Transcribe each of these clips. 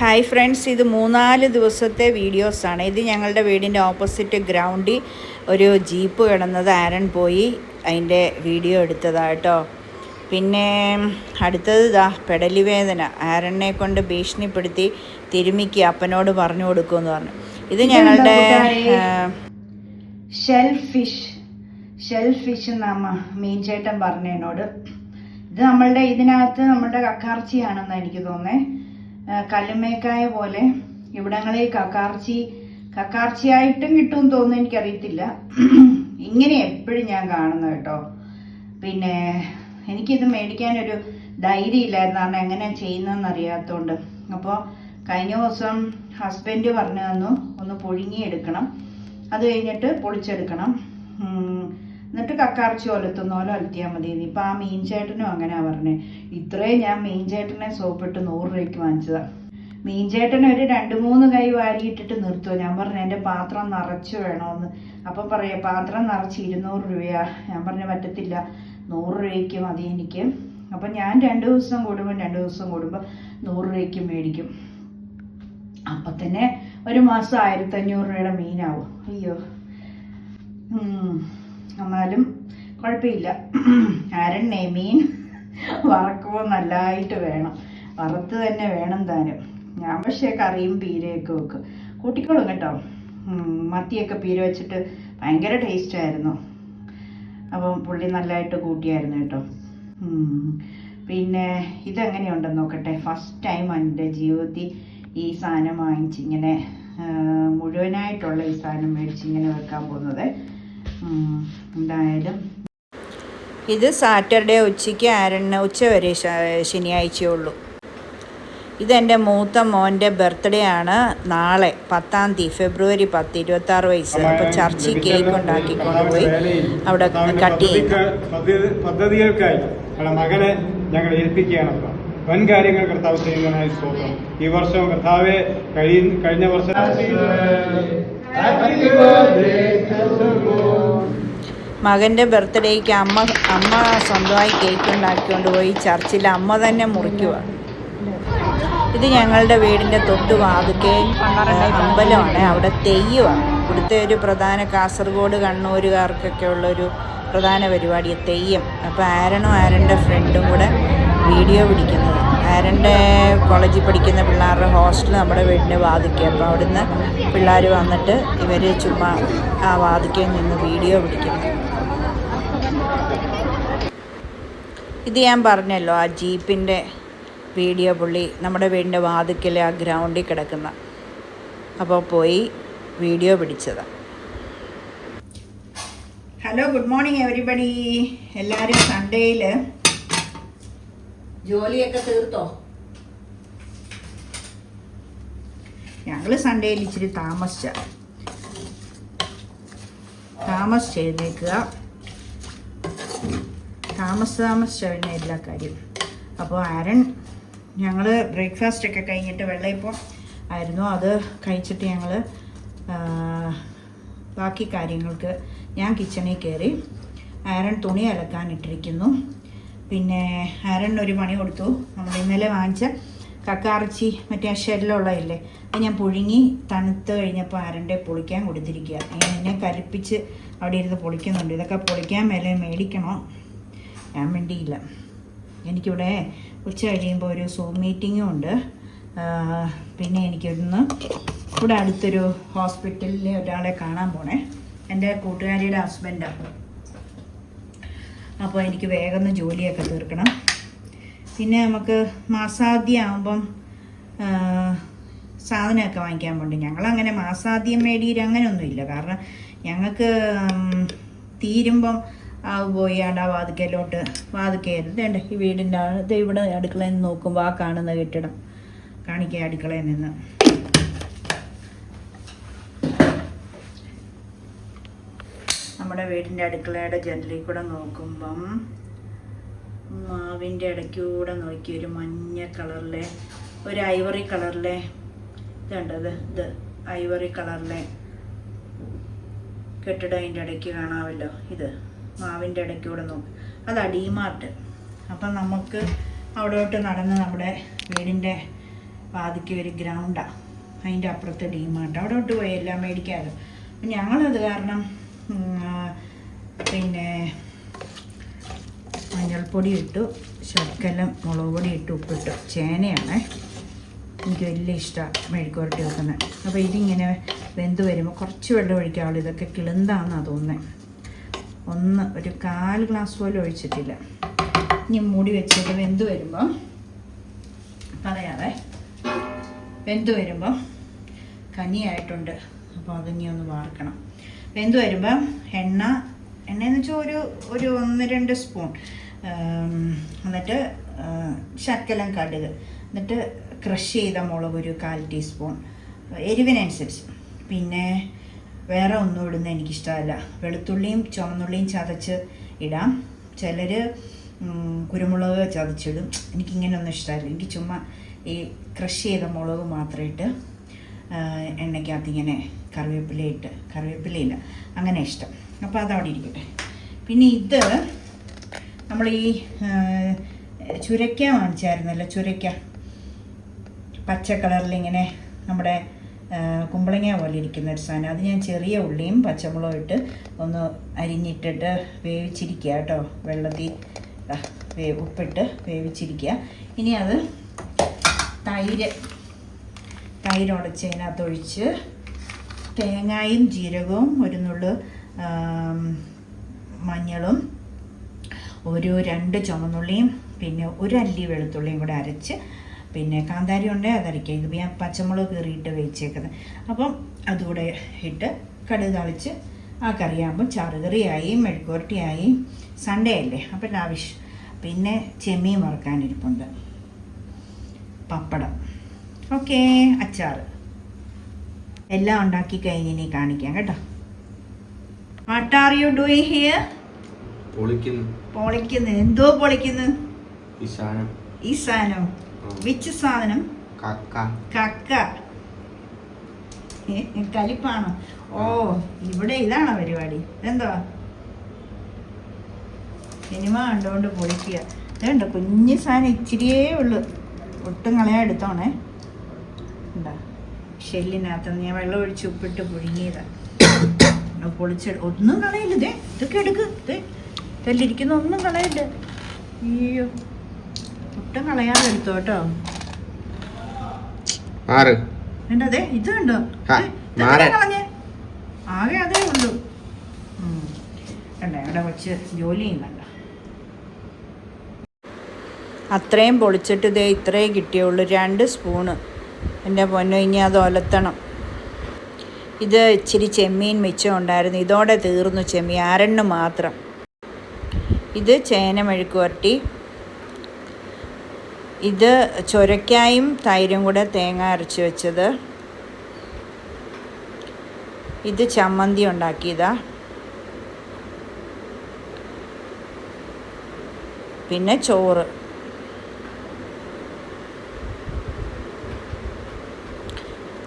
Hi friends ഇത് മൂന്നാൽ ദിവസത്തെ വീഡിയോസാണ് ഇത് ഞങ്ങളുടെ വീടിന്റെ ഓപ്പോസിറ്റ് ഗ്രൗണ്ടിൽ ഒരു ജീപ്പ് കിടന്നത് ആരൻ പോയി അതിന്റെ വീഡിയോ എടുത്തതാട്ടോ പിന്നെ അടുത്തത് ഇതാ പെടലി വേദന. ആരനെ കൊണ്ട് ഭീഷണിപ്പെടുത്തി തിരുമിക്ക് അപ്പനോട് പറഞ്ഞു കൊടുക്കുമെന്ന് പറഞ്ഞു. ഇത് ഞങ്ങളുടെ Meenchettan shell fish shell fish നമ്മ മീൻ ചേട്ടൻ പറഞ്ഞ എന്നോട്. ഇത് നമ്മളുടെ ഇതിനകത്ത് നമ്മളുടെ കക്കാർച്ചിയാണെന്നാണ് എനിക്ക് തോന്നേ കല്ലുമേക്കായ പോലെ ഇവിടങ്ങളിൽ കക്കാർച്ചി കക്കാർച്ചിയായിട്ടും കിട്ടും തോന്നുന്നു എനിക്കറിയത്തില്ല. ഇങ്ങനെ എപ്പോഴും ഞാൻ കാണുന്നു കേട്ടോ. പിന്നെ എനിക്കിത് മേടിക്കാനൊരു ധൈര്യം ഇല്ലായിരുന്നു കാരണം എങ്ങനെ ചെയ്യുന്നതെന്ന് അറിയാത്തതുകൊണ്ട് അപ്പോൾ കഴിഞ്ഞ ദിവസം ഹസ്ബൻഡ് പറഞ്ഞു തന്നു ഒന്ന് പുഴുങ്ങിയെടുക്കണം. അത് കഴിഞ്ഞിട്ട് പൊളിച്ചെടുക്കണം. എന്നിട്ട് കക്കാർച്ചി ഒലത്തുന്ന പോലെ ഒലത്തിയാൽ മതി. ഇപ്പം ആ മീൻ ചേട്ടനും അങ്ങനെയാണ് പറഞ്ഞത് ഇത്രയും ഞാൻ മീൻ ചേട്ടനെ സോപ്പിട്ട് നൂറ് രൂപയ്ക്ക് വാങ്ങിച്ചതാണ് മീൻ ചേട്ടൻ ഒരു രണ്ട് മൂന്ന് കൈ വാരിയിട്ടിട്ട് നിർത്തുമോ ഞാൻ പറഞ്ഞു എന്റെ പാത്രം നിറച്ച് വേണമെന്ന് അപ്പം പറയുക പാത്രം നിറച്ച് ഇരുന്നൂറ് രൂപയാ. ഞാൻ പറഞ്ഞു പറ്റത്തില്ല. നൂറ് രൂപയ്ക്ക് മതി എനിക്ക്. അപ്പം ഞാൻ രണ്ട് ദിവസം കൂടുമ്പോൾ രണ്ട് ദിവസം കൂടുമ്പോൾ നൂറ് രൂപയ്ക്ക് മേടിക്കും. അപ്പം തന്നെ ഒരു മാസം ആയിരത്തഞ്ഞൂറ് രൂപയുടെ മീനാവും. അയ്യോ. എന്നാലും കുഴപ്പമില്ല ആരണ്ണേ മീൻ വറക്കുമ്പോൾ നല്ലതായിട്ട് വേണം വറുത്ത് തന്നെ വേണം താനും ഞാൻ പക്ഷേ കറിയും പീരയൊക്കെ വെക്കും കൂട്ടിക്കോളും കേട്ടോ. മത്തിയൊക്കെ പീര വെച്ചിട്ട് ഭയങ്കര ടേസ്റ്റ് ആയിരുന്നു അപ്പം പുള്ളി നല്ലതായിട്ട് കൂട്ടിയായിരുന്നു കേട്ടോ. പിന്നെ ഇതെങ്ങനെയുണ്ടെന്ന് നോക്കട്ടെ ഫസ്റ്റ് ടൈം എന്റെ ജീവിതത്തിൽ ഈ സാധനം വാങ്ങിച്ച് ഇങ്ങനെ ആ, മുഴുവനായിട്ടുള്ള ഈ സാധനം മേടിച്ച് ഇങ്ങനെ വെക്കാൻ പോകുന്നത്. എന്തായാലും. ഇത് സാറ്റർഡേ ഉച്ചയ്ക്ക് ആരണ് ഉച്ച വരെ ശനിയാഴ്ചയുള്ളൂ. ഇതെന്റെ മൂത്ത മോന്റെ ബർത്ത്ഡേ ആണ് നാളെ പത്താം തീയതി ഫെബ്രുവരി പത്ത് ഇരുപത്താറ് വയസ്സ്. അപ്പോൾ ചർച്ചിൽ കേക്ക് ഉണ്ടാക്കി കൊണ്ടുപോയി അവിടെ കട്ട് ചെയ്യും പദ്ധതി- പദ്ധതികൾക്കായി മകനെ ഞങ്ങൾ ഏൽപ്പിക്കുകയാണ് വൻ കാര്യങ്ങൾ കർത്താവ് ചെയ്യുന്നതിനായി സ്തോത്രം. ഈ വർഷം കർത്താവെ കഴിഞ്ഞ വർഷം മകന്റെ ബർത്ത്ഡേക്ക് അമ്മ അമ്മ സ്വന്തമായി കേക്ക് ഉണ്ടാക്കിക്കൊണ്ട് പോയി. ചർച്ചിൽ അമ്മ തന്നെ മുറിക്കുക ഇത് ഞങ്ങളുടെ വീടിന്റെ തൊട്ട് വാതുക്കെ അമ്പലമാണ്. അവിടെ തെയ്യമാണ് ഇവിടുത്തെ ഒരു പ്രധാന കാസർഗോഡ് കണ്ണൂരുകാർക്കൊക്കെ ഉള്ളൊരു പ്രധാന പരിപാടി തെയ്യം. അപ്പോൾ ആരനും ആരന്റെ ഫ്രണ്ടും കൂടെ വീഡിയോ പിടിക്കുന്നത്. ആരന്റെ കോളേജിൽ പഠിക്കുന്ന പിള്ളേരുടെ ഹോസ്റ്റൽ നമ്മുടെ വീടിന്റെ വാതിക്കെ അപ്പോൾ അവിടുന്ന് പിള്ളേർ വന്നിട്ട് ഇവർ ചുമ്മാ ആ വാതിക്കയിൽ നിന്ന് വീഡിയോ പിടിക്കുന്നു ഇത് ഞാൻ പറഞ്ഞല്ലോ ആ ജീപ്പിന്റെ വീഡിയോ പുള്ളി നമ്മുടെ വീടിന്റെ വാതിക്കൽ ആ ഗ്രൗണ്ടിൽ കിടക്കുന്ന. അപ്പോൾ പോയി വീഡിയോ പിടിച്ചതാണ് ഹലോ ഗുഡ് മോർണിംഗ് എവരിബഡി എല്ലാവരും സൺഡേയിൽ ജോലിയൊക്കെ തീർത്തോ? ഞങ്ങൾ സൺഡേയിൽ ഇച്ചിരി താമസിച്ച. താമസിച്ച് എഴുന്നേക്കുക താമസ താമസിച്ച പിന്നെ എല്ലാ കാര്യം. അപ്പോൾ ആരൻ ഞങ്ങൾ ബ്രേക്ക്ഫാസ്റ്റ് ഒക്കെ കഴിഞ്ഞിട്ട് വെള്ളയപ്പം ആയിരുന്നു. അത് കഴിച്ചിട്ട് ഞങ്ങൾ ബാക്കി കാര്യങ്ങൾക്ക് ഞാൻ കിച്ചണിൽ കയറി. ആരൻ തുണി അലക്കാൻ ഇട്ടിരിക്കുന്നു പിന്നെ അരണ് ഒരു പണി കൊടുത്തു. നമ്മൾ ഇന്നലെ വാങ്ങിച്ച കക്കാറച്ചി മറ്റേ ആ അത് ഞാൻ പുഴുങ്ങി തണുത്ത് കഴിഞ്ഞപ്പോൾ ആരന്റെ പൊളിക്കാൻ കൊടുത്തിരിക്കുക ഞാൻ എന്നെ കരുപ്പിച്ച് അവിടെ ഇരുന്ന് പൊളിക്കുന്നുണ്ട്. ഇതൊക്കെ പൊളിക്കാൻ മേലെ മേടിക്കണോ? ഞാൻ വേണ്ടിയില്ല എനിക്കിവിടെ ഉച്ച കഴിയുമ്പോൾ ഒരു സൂം മീറ്റിങ്ങും ഉണ്ട്. പിന്നെ എനിക്കൊന്ന് ഇവിടെ അടുത്തൊരു ഹോസ്പിറ്റലിലെ ഒരാളെ കാണാൻ പോണേ. എന്റെ കൂട്ടുകാരിയുടെ ഹസ്ബൻഡാണ് അപ്പോൾ എനിക്ക് വേഗം ജോലിയൊക്കെ തീർക്കണം. പിന്നെ നമുക്ക് മാസാദ്യം ആകുമ്പം സാധനമൊക്കെ വാങ്ങിക്കാൻ പോണ്ട്. ഞങ്ങളങ്ങനെ മാസാദ്യം മേടിയിൽ അങ്ങനെയൊന്നുമില്ല കാരണം ഞങ്ങൾക്ക് തീരുമ്പം പോയി ആണ്ട് ആ വാതിക്കലോട്ട് വാതിക്കരുത് വേണ്ട ഈ വീടിന്റെ ഇവിടെ അടുക്കളയിൽ നിന്ന് നോക്കുമ്പോൾ ആ കാണുന്ന കെട്ടിടം. കാണിക്കുക അടുക്കളയിൽ നിന്ന്. നമ്മുടെ വീടിന്റെ അടുക്കളയുടെ ജനലിൽ കൂടെ നോക്കുമ്പം മാവിന്റെ ഇടയ്ക്കൂടെ നോക്കി ഒരു മഞ്ഞ കളറിലെ ഒരു ഐവറി കളറിലെ ഇതുണ്ടത് ഇത് ഐവറി കളറിലെ കെട്ടിടം അതിന്റെ ഇടയ്ക്ക് കാണാമല്ലോ ഇത് മാവിന്റെ ഇടയ്ക്കൂടെ നോക്കും. അത് അടിമാർട്ട്. അപ്പം നമുക്ക് അവിടോട്ട് നടന്ന് നമ്മുടെ വീടിന്റെ പാതിക്ക് ഒരു ഗ്രൗണ്ടാണ് അതിന്റെ അപ്പുറത്ത് ഡിമാർട്ട് അവിടോട്ട് പോയി എല്ലാം മേടിക്കാമല്ലോ. ഞങ്ങളത് കാരണം പിന്നെ മഞ്ഞൾപ്പൊടി ഇട്ടു ശർക്കര മുളക് പൊടി ഇട്ട് ഉപ്പിട്ടു. ചേനയാണ് എനിക്ക് വലിയ ഇഷ്ടമാണ് മെഴുക്കുവരട്ടി വെക്കുന്നത് അപ്പോൾ ഇതിങ്ങനെ വെന്ത് വരുമ്പോൾ കുറച്ച് വെള്ളം ഒഴിക്കാവുള്ളൂ ഇതൊക്കെ കിളുന്താണെന്നാണ് തോന്നുന്നത് ഒന്ന് ഒരു കാൽ ഗ്ലാസ് പോലും ഒഴിച്ചിട്ടില്ല. ഇനി മൂടി വെച്ചിട്ട് വെന്ത് വരുമ്പോൾ പറയാതെ വെന്ത് വരുമ്പോൾ കനിയായിട്ടുണ്ട് അപ്പോൾ അതിനി ഒന്ന് വാർക്കണം. വെന്ത് വരുമ്പം എണ്ണ എണ്ണയെന്ന് വെച്ചാൽ ഒരു ഒരു ഒന്ന് രണ്ട് സ്പൂൺ. എന്നിട്ട് ശക്കലം കടുക്. എന്നിട്ട് ക്രഷ് ചെയ്ത മുളക് ഒരു കാൽ ടീസ്പൂൺ. എരിവിനനുസരിച്ച്. പിന്നെ വേറെ ഒന്നും ഇടുന്ന എനിക്കിഷ്ടമല്ല. വെളുത്തുള്ളിയും ചുവന്നുള്ളിയും ചതച്ച് ഇടാം. ചിലർ കുരുമുളക് ചതച്ചിടും. എനിക്കിങ്ങനെയൊന്നും ഇഷ്ടമല്ല. എനിക്ക് ചുമ്മാ ഈ ക്രഷ് ചെയ്ത മുളക് മാത്രം ഇട്ട് എണ്ണയ്ക്കകത്ത് ഇങ്ങനെ കറിവേപ്പില ഇട്ട് കറിവേപ്പിലയില്ല അങ്ങനെ ഇഷ്ടം. അപ്പോൾ അതവിടെ ഇരിക്കട്ടെ. പിന്നെ ഇത് നമ്മൾ ഈ ചുരയ്ക്ക വാങ്ങിച്ചായിരുന്നല്ലോ ചുരയ്ക്ക. പച്ച കളറിൽ ഇങ്ങനെ നമ്മുടെ കുമ്പളങ്ങ പോലെ ഇരിക്കുന്ന ഒരു സാധനം. അത് ഞാൻ ചെറിയ ഉള്ളിയും പച്ചമുളകും ഇട്ട് ഒന്ന് അരിഞ്ഞിട്ടിട്ട് വേവിച്ചിരിക്കുക കേട്ടോ. വെള്ളത്തിൽ ഉപ്പിട്ട് വേവിച്ചിരിക്കുക. ഇനി അത് തൈര് തൈര് ഉടച്ച് അതിനകത്ത് ഒഴിച്ച് തേങ്ങായും ജീരകവും ഒരു നുള്ളു മഞ്ഞളും ഒരു രണ്ട് ചുമന്നുള്ളിയും പിന്നെ ഒരു അല്ലി വെളുത്തുള്ളിയും കൂടെ അരച്ച് പിന്നെ കാന്താരി ഉണ്ടേ അതരയ്ക്കുക ഇത് ഞാൻ പച്ചമുളക് കീറിയിട്ട് വേവിച്ചേക്കുന്നത്. അപ്പം അതുകൂടെ ഇട്ട് കടുക് തളിച്ച് ആ കറിയാകുമ്പോൾ ചാറുകറിയായി മെഴുക്കുവരട്ടിയായി സൺഡേ അല്ലേ? അപ്പം ആവശ്യം പിന്നെ ചെമ്മീൻ വറുക്കാനിരിപ്പുണ്ട്. പപ്പടം. ഓക്കേ അച്ചാർ എല്ലാം ഉണ്ടാക്കി കഴിഞ്ഞ് ഇനി കാണിക്കാം കേട്ടോ. What are you doing here പൊളിക്കുന്നു. പൊളിക്കുന്നു. എന്തോ പൊളിക്കുന്നു? ഈ സാധനം. ഈ സാധനം. വിച്ച് സാധനം? കക്ക. കക്ക. കലിപ്പാണോ? ഓ ഇവിടെ ഇതാണോ പരിപാടി. ഇതെന്താ? സിനിമ കണ്ടുകൊണ്ട് പൊളിക്കുക. ഇതുണ്ട്? കുഞ്ഞു സാധനം ഇച്ചിരിയേ ഉള്ളു. ഒട്ടും കളയാ എടുത്തോണേ. ഷെല്ലിനകത്ത് ഞാൻ വെള്ളം ഒഴിച്ച് ഉപ്പിട്ട് പുഴുങ്ങിയതാ. അത് പൊളിച്ച് ഒന്നും കളയില്ല ഇതേ ഇതൊക്കെ എടുക്ക് ഇതേ ഒന്നും കളയില്ല അയ്യോ ഒട്ടും കളയാതെ എടുത്തോ കേട്ടോ. ആറ് വേണ്ട അതെ ഇത് കണ്ടോ. കളഞ്ഞേ? ആകെ അതേ ഉള്ളൂ. കണ്ടേ കണ്ടോ അവിടെ വെച്ച് ജോലി ചെയ്യുന്നുണ്ട്? അത്രയും പൊളിച്ചിട്ട് ഇതേ ഇത്രയും കിട്ടിയുള്ളൂ രണ്ട് സ്പൂണ്. എന്റെ പൊന്നു ഇനി അത് ഒലത്തണം. ഇത് ഇച്ചിരി ചെമ്മീൻ മിച്ചം ഉണ്ടായിരുന്നു. ഇതോടെ തീർന്നു ചെമ്മീൻ ആരെണ്ണു മാത്രം. ഇത് ചേന മെഴുക്ക് വരട്ടി ഇത് ചൊരക്കായും തൈരും കൂടെ തേങ്ങ അരച്ച് വെച്ചത്. ഇത് ചമ്മന്തി ഉണ്ടാക്കിയതാ. പിന്നെ ചോറ്.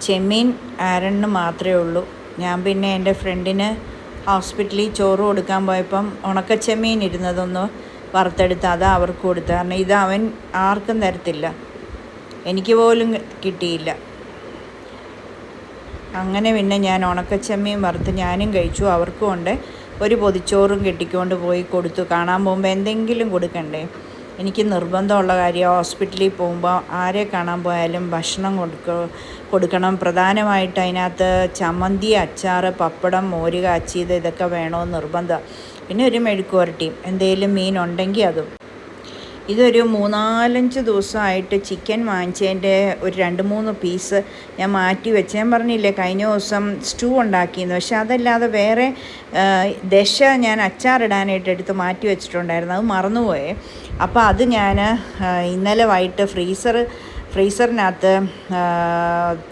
ചെമ്മീൻ ആരണ്ണ് മാത്രമേ ഉള്ളൂ. ഞാൻ പിന്നെ എന്റെ ഫ്രണ്ടിന് ഹോസ്പിറ്റലിൽ ചോറ് കൊടുക്കാൻ പോയപ്പം ഉണക്കച്ചെമ്മീൻ ഇരുന്നതൊന്ന് വറുത്തെടുത്ത് അത് അവർക്ക് കൊടുത്തു കാരണം ഇത് അവൻ ആർക്കും തരത്തില്ല. എനിക്ക് പോലും കിട്ടിയില്ല. അങ്ങനെ പിന്നെ ഞാൻ ഉണക്കച്ചെമ്മീൻ വറുത്ത് ഞാനും കഴിച്ചു. അവർക്കും ഉണ്ട്. ഒരു പൊതിച്ചോറും കെട്ടിക്കൊണ്ട് പോയി കൊടുത്തു. കാണാൻ പോകുമ്പോൾ എന്തെങ്കിലും കൊടുക്കണ്ടേ? എനിക്ക് നിർബന്ധമുള്ള കാര്യം ഹോസ്പിറ്റലിൽ പോകുമ്പോൾ ആരെ കാണാൻ പോയാലും ഭക്ഷണം കൊടുക്ക കൊടുക്കണം. പ്രധാനമായിട്ട് അതിനകത്ത് ചമ്മന്തി അച്ചാർ പപ്പടം മോര് കാച്ചിയത് ഇതൊക്കെ വേണമെന്ന് നിർബന്ധം. പിന്നെ ഒരു മെഴുക്കുവരട്ടിയും എന്തെങ്കിലും മീൻ ഉണ്ടെങ്കിൽ അതും. ഇതൊരു മൂന്നാലഞ്ച് ദിവസമായിട്ട് ചിക്കൻ വാങ്ങിച്ചതിന്റെ ഒരു രണ്ട് മൂന്ന് പീസ് ഞാൻ മാറ്റി വെച്ച്. ഞാൻ പറഞ്ഞില്ലേ കഴിഞ്ഞ ദിവസം സ്റ്റൂ ഉണ്ടാക്കിയെന്ന് പക്ഷെ അതല്ലാതെ വേറെ ദശ ഞാൻ അച്ചാറിടാനായിട്ട് എടുത്ത് മാറ്റി വെച്ചിട്ടുണ്ടായിരുന്നു. അത് മറന്നുപോയേ. അപ്പോൾ അത് ഞാൻ ഇന്നലെ വൈകിട്ട് ഫ്രീസർ ഫ്രീസറിനകത്ത്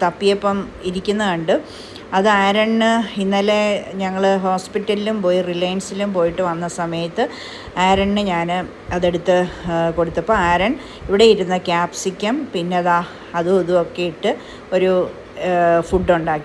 തപ്പിയപ്പം ഇരിക്കുന്ന കണ്ട് അത് ആരണ് ഇന്നലെ ഞങ്ങൾ ഹോസ്പിറ്റലിലും പോയി റിലയൻസിലും പോയിട്ട് വന്ന സമയത്ത് ആരണ് ഞാൻ അതെടുത്ത് കൊടുത്തപ്പോൾ ആരൺ ഇവിടെ ഇരുന്ന ക്യാപ്സിക്കം പിന്നെ അതാ അതും ഇതും ഒക്കെ ഇട്ട് ഒരു ഫുഡ് ഉണ്ടാക്കി.